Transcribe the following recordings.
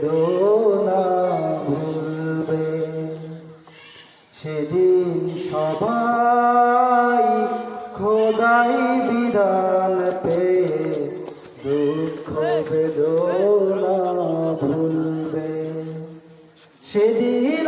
বেদনা ভুলবে সেদিন সবাই খোদাই বিধান পেয়ে দুঃখ বেদনা ভুলবে সেদিন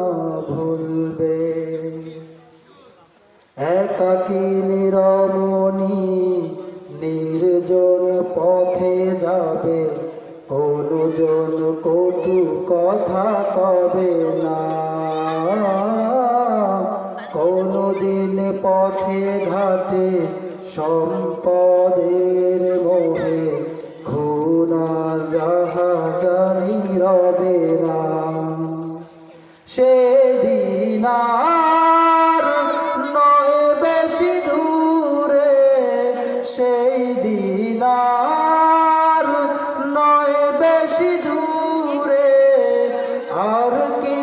একাকী নিরমণি নির্জন পথে যাবে কোনো জন কটু কথা কবে না? কোনো দিন পথে ঘাটে সম্পদের মোহে, খুনার রাহা জানি রবে না। সেদিন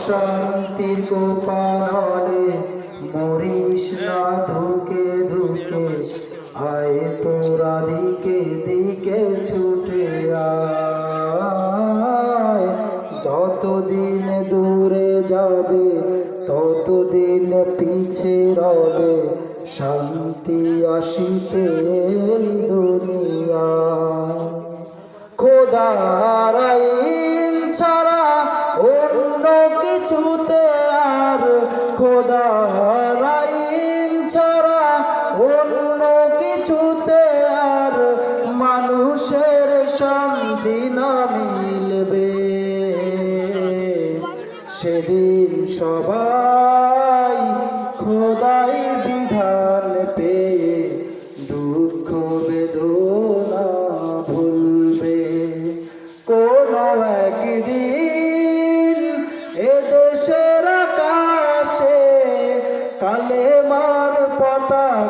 অশান্তির কোপানলে মরিস না ধুকে ধুকে, আয় তোরা দিকে দিকে ছুটে আয়। যতদিন দূরে যাবে, ততদিন পিছে রবে, শান্তি আসিতে এই দুনিয়ায় খোদার রাইম ছাড়া অন্য কিছুতে আর মানুষের শান্তি না মিলবে। সেদিন সবাই